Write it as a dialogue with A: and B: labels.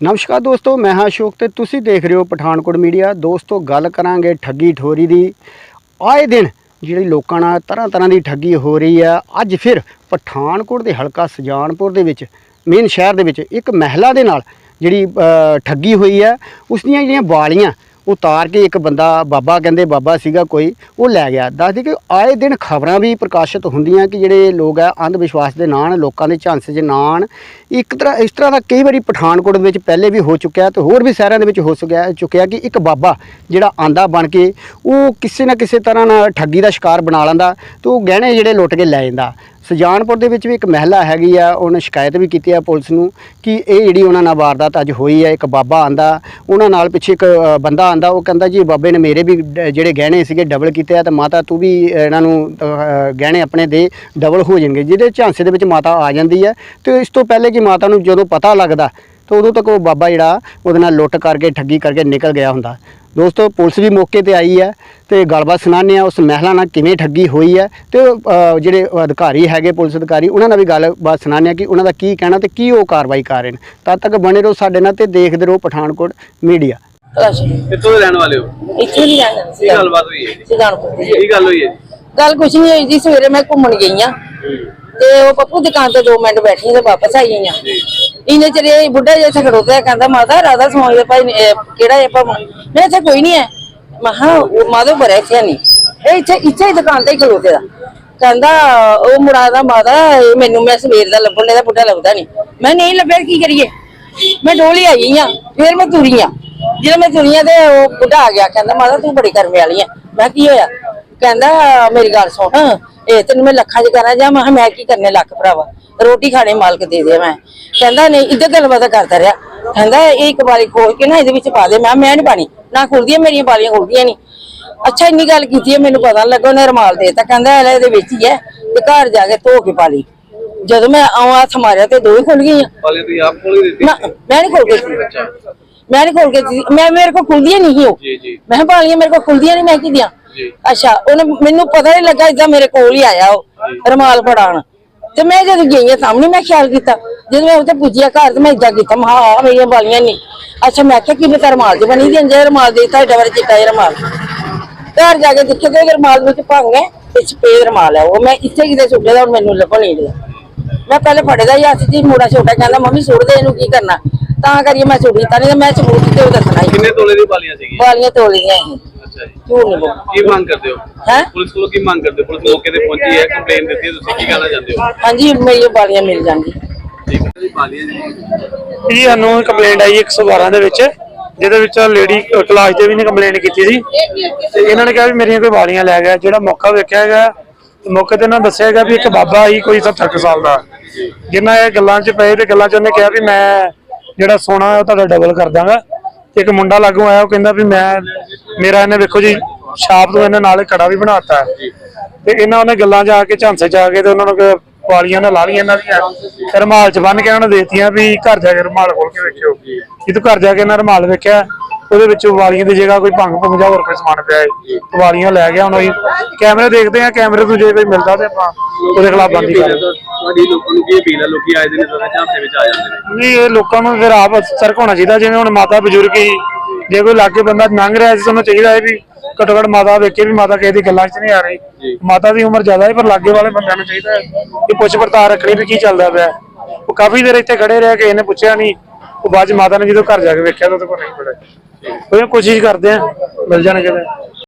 A: ਨਮਸਕਾਰ ਦੋਸਤੋ, ਮੈਂ ਹਾਂ ਅਸ਼ੋਕ ਤੇ ਤੁਸੀਂ ਦੇਖ ਰਹੇ ਹੋ ਪਠਾਨਕੋਟ ਮੀਡੀਆ। ਦੋਸਤੋ, ਗੱਲ ਕਰਾਂਗੇ ਠੱਗੀ ਠੋਰੀ ਦੀ। ਆਏ ਦਿਨ ਜਿਹੜੀ ਲੋਕਾਂ ਨਾਲ ਤਰ੍ਹਾਂ ਤਰ੍ਹਾਂ ਦੀ ਠੱਗੀ ਹੋ ਰਹੀ ਆ, ਅੱਜ ਫਿਰ ਪਠਾਨਕੋਟ ਦੇ ਹਲਕਾ ਸੁਜਾਨਪੁਰ ਦੇ ਵਿੱਚ, ਮੇਨ ਸ਼ਹਿਰ ਦੇ ਵਿੱਚ ਇੱਕ ਮਹਿਲਾ ਦੇ ਨਾਲ ਜਿਹੜੀ ਠੱਗੀ ਹੋਈ ਆ, ਉਸ ਦੀਆਂ ਜਿਹੜੀਆਂ ਵਾਲੀਆਂ ਉਤਾਰ ਕੇ ਇੱਕ ਬੰਦਾ, ਬਾਬਾ ਕਹਿੰਦੇ ਬਾਬਾ ਸੀਗਾ ਕੋਈ, ਉਹ ਲੈ ਗਿਆ। ਦੱਸਦੀ ਕਿ ਆਏ ਦਿਨ ਖਬਰਾਂ ਵੀ ਪ੍ਰਕਾਸ਼ਿਤ ਹੁੰਦੀਆਂ ਕਿ ਜਿਹੜੇ ਲੋਕ ਆ ਅੰਧ ਵਿਸ਼ਵਾਸ ਦੇ ਨਾਲ, ਲੋਕਾਂ ਦੇ ਝਾਂਸੇ 'ਚ ਨਾਨ ਇੱਕ ਤਰ੍ਹਾਂ, ਇਸ ਤਰ੍ਹਾਂ ਦਾ ਕਈ ਵਾਰੀ ਪਠਾਨਕੋਟ ਦੇ ਵਿੱਚ ਪਹਿਲੇ ਵੀ ਹੋ ਚੁੱਕਿਆ ਤੇ ਹੋਰ ਵੀ ਸ਼ਹਿਰਾਂ ਦੇ ਵਿੱਚ ਹੋ ਚੁੱਕਿਆ ਚੁੱਕਿਆ ਕਿ ਇੱਕ ਬਾਬਾ ਜਿਹੜਾ ਆਂਦਾ ਬਣ ਕੇ, ਉਹ ਕਿਸੇ ਨਾ ਕਿਸੇ ਤਰ੍ਹਾਂ ਨਾਲ ਠੱਗੀ ਦਾ ਸ਼ਿਕਾਰ ਬਣਾ ਲੈਂਦਾ ਤੇ ਉਹ ਗਹਿਣੇ ਜਿਹੜੇ ਲੁੱਟ ਕੇ ਲੈ ਜਾਂਦਾ। ਸੁਜਾਨਪੁਰ ਦੇ ਵਿੱਚ ਵੀ ਇੱਕ ਮਹਿਲਾ ਹੈਗੀ ਆ, ਉਹਨੇ ਸ਼ਿਕਾਇਤ ਵੀ ਕੀਤੀ ਆ ਪੁਲਿਸ ਨੂੰ ਕਿ ਇਹ ਜਿਹੜੀ ਉਹਨਾਂ ਨਾਲ ਵਾਰਦਾਤ ਅੱਜ ਹੋਈ ਹੈ, ਇੱਕ ਬਾਬਾ ਆਂਦਾ, ਉਹਨਾਂ ਨਾਲ ਪਿੱਛੇ ਇੱਕ ਬੰਦਾ ਆਂਦਾ, ਉਹ ਕਹਿੰਦਾ ਜੀ ਬਾਬੇ ਨੇ ਮੇਰੇ ਵੀ ਡ- ਜਿਹੜੇ ਗਹਿਣੇ ਸੀਗੇ ਡਬਲ ਕੀਤੇ ਆ ਤੇ ਮਾਤਾ ਤੂੰ ਵੀ ਇਹਨਾਂ ਨੂੰ ਗਹਿਣੇ ਆਪਣੇ ਦੇ ਡਬਲ ਹੋ ਜਾਣਗੇ, ਜਿਹਦੇ ਝਾਂਸੇ ਦੇ ਵਿੱਚ ਮਾਤਾ ਆ ਜਾਂਦੀ ਹੈ ਤੇ ਇਸ ਤੋਂ ਪਹਿਲੇ ਕਿ ਮਾਤਾ ਨੂੰ ਜਦੋਂ ਪਤਾ ਲੱਗਦਾ, ਤਾਂ ਉਦੋਂ ਤੱਕ ਉਹ ਬਾਬਾ ਜਿਹੜਾ ਉਹਦੇ ਨਾਲ ਲੁੱਟ ਕਰਕੇ, ਠੱਗੀ ਕਰਕੇ ਨਿਕਲ ਗਿਆ ਹੁੰਦਾ। ਦੋਸਤੋ ਪੁਲਿਸ ਵੀ ਮੌਕੇ ਤੇ ਆਈ ਹੈ ਤੇ ਗੱਲਬਾਤ ਸੁਣਾਉਂਦੇ ਆ ਉਸ ਮਹਿਲਾ ਨਾਲ ਕਿਵੇਂ ਠੱਗੀ ਹੋਈ ਹੈ ਤੇ ਜਿਹੜੇ ਅਧਿਕਾਰੀ ਹੈਗੇ ਪੁਲਿਸ ਅਧਿਕਾਰੀ ਉਹਨਾਂ ਨਾਲ ਵੀ ਗੱਲਬਾਤ ਸੁਣਾਉਂਦੇ ਆ ਕਿ ਉਹਨਾਂ ਦਾ ਕੀ ਕਹਿਣਾ ਤੇ ਕੀ ਉਹ ਕਾਰਵਾਈ ਕਰ ਰਹੇ ਨੇ। ਤਦ ਤੱਕ ਬਣੇ ਰਹੋ ਸਾਡੇ ਨਾਲ ਤੇ ਦੇਖਦੇ ਰਹੋ ਪਠਾਨਕੋਟ ਮੀਡੀਆ।
B: ਕਿੱਥੋਂ ਦੇ ਰਹਿਣ ਵਾਲੇ ਹੋ?
C: ਇੱਥੇ ਨਹੀਂ ਰਹਿਣਾ
B: ਕੀ ਗੱਲਬਾਤ ਹੋਈ ਹੈ ਜੀ?
C: ਸਿਧਾਨਪੁਰ
B: ਕੀ ਗੱਲ ਹੋਈ ਹੈ
C: ਗੱਲ ਕੁਛ ਨਹੀਂ ਹੋਈ ਜੀ ਸਵੇਰੇ ਮੈਂ ਘੁੰਮਣ ਗਈ ਆ ਤੇ ਉਹ ਪੱਪੂ ਦੁਕਾਨ ਤੇ 2 ਮਿੰਟ ਬੈਠੀ ਤੇ ਵਾਪਸ ਆਈ ਗਈਆਂ ਇਹਨੇ ਚਿਰ ਬੁੱਢਾ ਜਿਹਾ ਇੱਥੇ ਖੜੋਤਾ ਕਹਿੰਦਾ ਮਾਤਾ ਰਾਧਾ ਸਮਾਜ ਦੇ ਭਾਈ ਕਿਹੜਾ ਹੈ ਭਾਵੇਂ? ਮੈਂ ਇੱਥੇ ਕੋਈ ਨਹੀਂ ਹੈ। ਮੈਂ ਹਾਂ ਉਹ ਮਾਧੋ ਬਰੇ ਇੱਥੇ ਨਹੀਂ ਇਹ ਇੱਥੇ ਇੱਥੇ ਹੀ ਦੁਕਾਨ ਤੇ ਹੀ ਖੜੋਤੇ ਦਾ ਕਹਿੰਦਾ ਉਹ ਮੁੰਡਾ ਮਾਤਾ ਇਹ ਮੈਨੂੰ ਮੈਂ ਸਵੇਰ ਦਾ ਲੱਭਣ ਦਾ ਬੁੱਢਾ ਲੱਭਦਾ ਨਹੀਂ ਮੈਂ ਨਹੀਂ ਲੱਭਿਆ ਕੀ ਕਰੀਏ? ਮੈਂ ਡੋਲੀ ਆਈ ਆ ਫਿਰ ਮੈਂ ਤੁਰੀ ਆ। ਜਦੋਂ ਮੈਂ ਤੁਰੀ ਆ ਤੇ ਉਹ ਬੁੱਢਾ ਆ ਗਿਆ ਕਹਿੰਦਾ ਮਾਤਾ ਤੂੰ ਬੜੀ ਕਰਮੇ ਵਾਲੀ ਆ। ਮੈਂ ਕਿਹਾ, ਕੀ ਹੋਇਆ? ਕਹਿੰਦਾ ਮੇਰੀ ਗੱਲ ਸੁਣ ਇਹ ਤੈਨੂੰ ਮੈਂ ਲੱਖਾਂ ਚ ਕਰਾਂ ਜਾ? ਮੈਂ ਕਿਹਾ, ਮੈਂ ਕੀ ਕਰਨੇ ਲੱਖ ਭਰਾਵਾ? ਰੋਟੀ ਖਾਣੇ ਮਾਲਕ ਦੇ ਦੇ ਮੈਂ। ਕਹਿੰਦਾ ਨਹੀਂ ਇੱਧਰ ਗੱਲਬਾਤ ਕਰਦਾ ਰਿਹਾ। ਕਹਿੰਦਾ ਇਹ ਇੱਕ ਵਾਰੀ ਖੋਲ ਕੇ ਨਾ ਇਹਦੇ ਵਿੱਚ ਪਾ ਦੇ। ਮੈਂ ਮੈਂ ਨਹੀਂ ਪਾਣੀ ਨਾ ਖੁੱਲਦੀਆਂ ਮੇਰੀਆਂ ਬਾਲੀਆਂ ਖੁੱਲਦੀਆਂ ਨਹੀਂ ਅੱਛਾ ਇੰਨੀ ਗੱਲ ਕੀਤੀ ਹੈ ਮੈਨੂੰ ਪਤਾ ਲੱਗਾ ਉਹਨੇ ਰਮਾਲ ਦੇਤਾ। ਕਹਿੰਦਾ ਇਹਦੇ ਵਿੱਚ ਹੀ ਹੈ ਤੇ ਘਰ ਜਾ ਕੇ ਧੋ ਕੇ ਪਾ ਲਈ। ਜਦੋਂ ਮੈਂ ਆਉਂ ਹੱਥ ਮਾਰਿਆ ਤੇ ਦੋ ਹੀ ਖੁੱਲ ਗਈਆਂ।
B: ਵਾਲੇ ਤੁਸੀਂ ਆਪ ਹੀ ਦਿੱਤੀ
C: ਨਾ ਮੈਂ ਨਹੀਂ ਖੋਲ ਕੇ ਦਿੱਤੀ। ਮੈਂ ਨਹੀਂ ਖੋਲ ਕੇ ਦਿੱਤੀ। ਮੈਂ ਮੇਰੇ ਕੋਲ ਖੁੱਲਦੀਆਂ ਨਹੀਂ ਸੀ ਉਹ।
B: ਜੀ ਜੀ।
C: ਮੈਂ ਬਾਲੀਆਂ ਮੇਰੇ ਕੋਲ ਖੁੱਲਦੀਆਂ ਨਹੀਂ ਮੈਂ ਕੀ ਦਿਆਂ? ਅੱਛਾ ਉਹਨੇ ਮੈਨੂੰ ਪਤਾ ਨਹੀਂ ਲੱਗਾ ਇਦਾਂ ਮੇਰੇ ਕੋਲ ਹੀ ਆਇਆ ਉਹ ਰਮਾਲ ਫੜਾਉਣ। ਤੇ ਮੈਂ ਜਦ ਗਈ ਆ ਸਾਹਮਣੇ ਮੈਂ ਖਿਆਲ ਕੀਤਾ। ਜਦੋਂ ਮੈਂ ਉੱਥੇ ਪੁੱਜਿਆ ਘਰ ਤੇ ਮੈਂ ਇਦਾਂ ਕੀਤਾ ਮੈਂ ਕਿਹਾ ਹਾਂ ਮੇਰੀਆਂ ਬਾਲੀਆਂ ਨਹੀਂ ਅੱਛਾ ਮੈਂ ਕਿਹਾ ਕਿ ਮੈਂ ਰਮਾਲ ਚ ਬਣੀ ਦੀ ਜੇ ਰਮਾਲ ਦੇ ਦਿੱਤਾ ਡਬਰ ਚਿੱਟਾ ਰਮਾਲ। ਘਰ ਜਾ ਕੇ ਦੇਖਿਆ ਤੇ ਰਮਾਲ ਵਿੱਚ ਭੰਗ ਹੈ ਤੇ ਸਪੇਦ ਰਮਾਲ ਹੈ ਉਹ। ਮੈਂ ਇੱਥੇ ਕਿਤੇ ਸੁੱਟੇ ਦਾ ਹੁਣ ਮੈਨੂੰ ਲੱਭਣ ਨਹੀਂ ਰਿਹਾ ਮੈਂ ਪਹਿਲੇ ਫੜੇਦਾ ਹੀ ਹੱਥ ਹੀ ਮੁੰਡਾ ਛੋਟਾ ਕਹਿੰਦਾ ਮੰਮੀ ਸੁੱਟ ਦੇ ਇਹਨੂੰ ਕੀ ਕਰਨਾ? ਤਾਂ ਕਰੀਏ ਮੈਂ ਸੁੱਟੀ ਤਾਂ ਨਹੀਂ ਤਾਂ ਮੈਂ ਸਬੂਤ ਤੇ ਉਹ ਦੱਸਣਾ
B: ਕਿੰਨੇ ਤੋਲੇ ਦੀ ਵਾਲੀਆਂ ਸੀਗੀਆਂ?
C: ਬਾਲੀਆਂ ਲਈਆਂ ਇਹ
B: ਅੱਛਾ ਜੀ।
C: ਝੂਠ ਨਹੀਂ ਬੋਲ।
B: ਕੀ ਮੰਗ ਕਰਦੇ ਹੋ?
C: ਹੈ?
B: ਪੁਲਿਸ ਕੋਲੋਂ ਕੀ ਮੰਗ ਕਰਦੇ ਹੋ? ਪੁਲਿਸ ਮੌਕੇ ਤੇ ਪਹੁੰਚੀ ਹੈ ਕੰਪਲੇਨ ਦਿੱਤੀ ਹੈ ਤੁਸੀਂ ਕੀ ਕਹਿਣਾ ਚਾਹੁੰਦੇ ਹੋ?
C: ਹਾਂਜੀ ਮੇਰੀਆਂ ਬਾਲੀਆਂ ਮਿਲ ਜਾਣਗੀਆਂ।
B: ਠੀਕ ਹੈ ਜੀ ਵਾਲੀਆਂ ਜੀ।
D: ਜੀ ਸਾਨੂੰ ਕੰਪਲੇਂਟ ਆਈ 112 ਦੇ ਵਿੱਚ ਜਿਹਦੇ ਵਿੱਚ ਲੇਡੀ ਕਲਾਸ ਦੇ ਵੀ ਨੇ ਕੰਪਲੇਂਟ ਕੀਤੀ ਸੀ। ਤੇ ਇਹਨਾਂ ਨੇ ਕਿਹਾ ਵੀ ਮੇਰੀਆਂ ਕੋਈ ਵਾਲੀਆਂ ਲੈ ਗਿਆ। ਜਿਹੜਾ ਮੌਕਾ ਵੇਖਿਆ ਗਿਆ ਤੇ ਮੌਕੇ ਤੇ ਇਹਨਾਂ ਦੱਸਿਆ ਗਿਆ ਵੀ ਇੱਕ ਬਾਬਾ ਹੀ ਕੋਈ 70 ਕੁ ਸਾਲ ਦਾ। ਜਿੰਨਾ ਇਹ ਗੱਲਾਂ 'ਚ ਪਏ ਤੇ ਗੱਲਾਂ 'ਚ ਉਹਨੇ ਕਿਹਾ ਵੀ ਮੈਂ ਜਿਹੜਾ ਸੋਨਾ ਹੈ ਉਹ ਤੁਹਾਡਾ ਡਬਲ ਕਰ ਦਾਂਗਾ ਤੇ ਇੱਕ ਮੁੰਡਾ ਲਾਗੂ ਆਇਆ ਉਹ ਕਹਿੰਦਾ ਵੀ ਮੈਂ ਮੇਰਾ ਇਹਨੇ ਵੇਖੋ ਜੀ ਛਾਪ ਤੋਂ ਇਹਨੇ ਨਾਲ ਕੜਾ ਵੀ ਬਣਾਤਾ ਤੇ ਇਹਨਾਂ ਉਹਨੇ ਗੱਲਾਂ ਆ ਕੇ ਝਾਂਸੇ ਆ ਕੇ ਤੇ ਉਹਨਾਂ ਨੂੰ ਵਾਲੀਆਂ ਨਾਲ ਲਾ ਲਈਆਂ ਇਹਨਾਂ ਦੀਆਂ। ਰਮਾਲ 'ਚ ਬੰਨ ਕੇ ਇਹਨਾਂ ਨੂੰ ਦੇਤੀਆਂ ਵੀ ਘਰ ਜਾ ਕੇ ਰਮਾਲ ਖੋਲ ਕੇ ਵੇਖਿਓ। ਜਦੋਂ ਘਰ ਜਾ ਕੇ ਇਹਨਾਂ ਰਮਾਲ ਵੇਖਿਆ ਉਹਦੇ ਵਿੱਚ ਵਾਲੀਆਂ ਦੀ ਜਗ੍ਹਾ ਕੋਈ ਭੰਗ ਭੰਗ ਜਾਂ ਹੋਰ ਕੋਈ ਸਮਾਨ ਪਿਆ ਹੈ ਵਾਲੀਆਂ ਲੈ ਗਿਆ ਹੁਣ ਅਸੀਂ ਕੈਮਰੇ ਦੇਖਦੇ ਆ ਕੈਮਰੇ ਤੋਂ ਜੇ ਕੋਈ ਮਿਲਦਾ ਤੇ ਆਪਾਂ ਉਹਦੇ ਖਿਲਾਫ ਬੰਦੀ ਕਰਾਂਗੇ
B: ਤੁਹਾਡੀ ਲੋਕਾਂ ਨੂੰ ਕੀ ਅਪੀਲ ਹੈ? ਲੋਕੀ ਆਏ ਦਿਨ ਝਾਂਸੇ ਵਿੱਚ ਆ ਜਾਂਦੇ ਨੇ।
D: ਨਹੀਂ ਇਹ ਲੋਕਾਂ ਨੂੰ ਫਿਰ ਆਪ ਸਤਰਕ ਹੋਣਾ ਚਾਹੀਦਾ ਜਿਵੇਂ ਹੁਣ ਮਾਤਾ ਬਜ਼ੁਰਗ ਹੀ ਜੇ ਕੋਈ ਲਾਗੇ ਬੰਦਾ ਲੰਘ ਰਿਹਾ ਸੀ ਤੁਹਾਨੂੰ ਚਾਹੀਦਾ ਹੈ ਵੀ ਘੱਟੋ ਘੱਟ ਮਾਤਾ ਵੇਖੇ ਵੀ ਮਾਤਾ ਕਿਸੇ ਦੀ ਗੱਲਾਂ 'ਚ ਨਹੀਂ ਆ ਰਹੀ। ਮਾਤਾ ਦੀ ਉਮਰ ਜ਼ਿਆਦਾ ਹੈ ਪਰ ਲਾਗੇ ਵਾਲੇ ਬੰਦਿਆਂ ਨੂੰ ਚਾਹੀਦਾ ਹੈ ਕਿ ਪੁੱਛ ਪੜਤਾਲ ਰੱਖਣੀ ਵੀ ਕੀ ਚੱਲਦਾ ਪਿਆ। ਉਹ ਕਾਫੀ ਦੇਰ ਇੱਥੇ ਖੜੇ ਰਿਹਾ ਕਿਸੇ ਨੇ ਪੁੱਛਿਆ ਨਹੀਂ। ਉਹ ਬਾਅਦ ਮਾਤਾ ਨੇ ਜਦੋਂ ਘਰ ਜਾ ਕੇ ਵੇਖਿਆ ਤਾਂ ਉਹਦੇ ਕੋਲ ਨਹੀਂ ਪੜਿਆ ਉਹ ਕੋਸ਼ਿਸ਼ ਕਰਦੇ ਆ ਮਿਲ ਜਾਣਗੇ ਤਾਂ